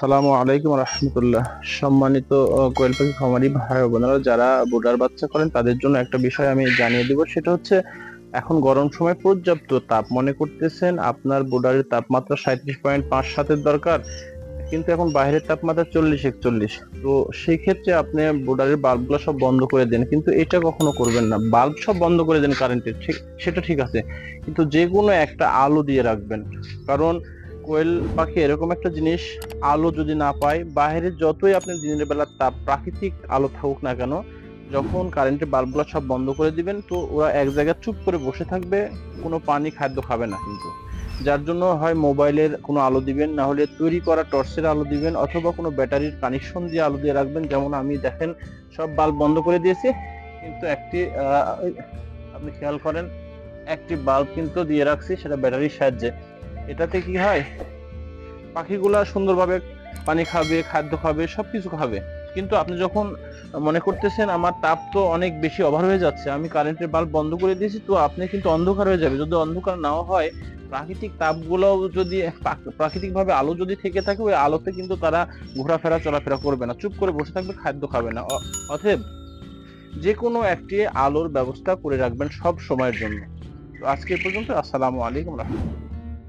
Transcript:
সালামু আলাইকুম রহমতুল্লাহ। সম্মানিত আহ, কোয়েল পাখি খামারি ভাই বোনেরা যারা বোর্ডার বাচ্চা করেন তাদের জন্য একটা বিষয় আমি জানিয়ে দিব। সেটা হচ্ছে এখন গরম সময় পর্যাপ্ত তাপ মনে করতেছেন আপনার বোর্ডারের তাপমাত্রা সাঁত্রিশ পয়েন্ট পাঁচ সাতের দরকার কিন্তু এখন বাইরের তাপমাত্রা চল্লিশ একচল্লিশ। তো সেই ক্ষেত্রে আপনি বোর্ডারের বাল্বগুলো সব বন্ধ করে দেন কিন্তু এটা কখনো করবেন না। বাল্ব সব বন্ধ করে দেন কারেন্টের ঠিক সেটা ঠিক আছে। কিন্তু যে কোনো একটা আলো দিয়ে রাখবেন। কারণ কোয়েল পাখি এরকম একটা জিনিস, আলো যদি না পায় বাইরে যতই আপনি দিনের বেলা তাপ, প্রাকৃতিক আলো থাকুক না কেন, যখন কারেন্টের বাল্বগুলো সব বন্ধ করে দিবেন, তো ওরা এক জায়গায় চুপ করে বসে থাকবে, কোনো পানি খাদ্য খাবে না কিন্তু। যার জন্য হয় মোবাইলের কোনো আলো দিবেন, না হলে তৈরি করা টর্চের আলো দিবেন, অথবা কোনো ব্যাটারির কানেকশন দিয়ে আলো দিয়ে রাখবেন, যেমন আমি দেখেন সব বাল্ব বন্ধ করে দিয়েছি, কিন্তু একটি আপনি খেয়াল করেন, একটি বাল্ব কিন্তু দিয়ে রাখছি, সেটা ব্যাটারির সাহায্যে। এটাতে কি হয়? পাখিগুলা সুন্দরভাবে পানি খাবে, খাদ্য খাবে সব কিছু খাবে। কিন্তু আপনি যখন মনে করতেছেন, আমার তাপ তো অনেক বেশি ওভার হয়ে যাচ্ছে, আমি কারেন্টের বাল্ব বন্ধ করে দিয়েছি, তো আপনি কিন্তু অন্ধকার হয়ে যাবে। যদি অন্ধকার নাও হয়, প্রাকৃতিক তাপগুলো যদি প্রাকৃতিকভাবে আলো যদি থেকে থাকে, ওই আলোতে কিন্তু তারা ঘোরাফেরা, চলাফেরা করবে না। চুপ করে বসে থাকবে, খাদ্য খাবে না। অতএব যে কোনো একটি আলোর ব্যবস্থা করে রাখবেন সব সময়ের জন্য। তো আজকে পর্যন্ত, আসসালামু আলাইকুম রহমতুল্লাহ।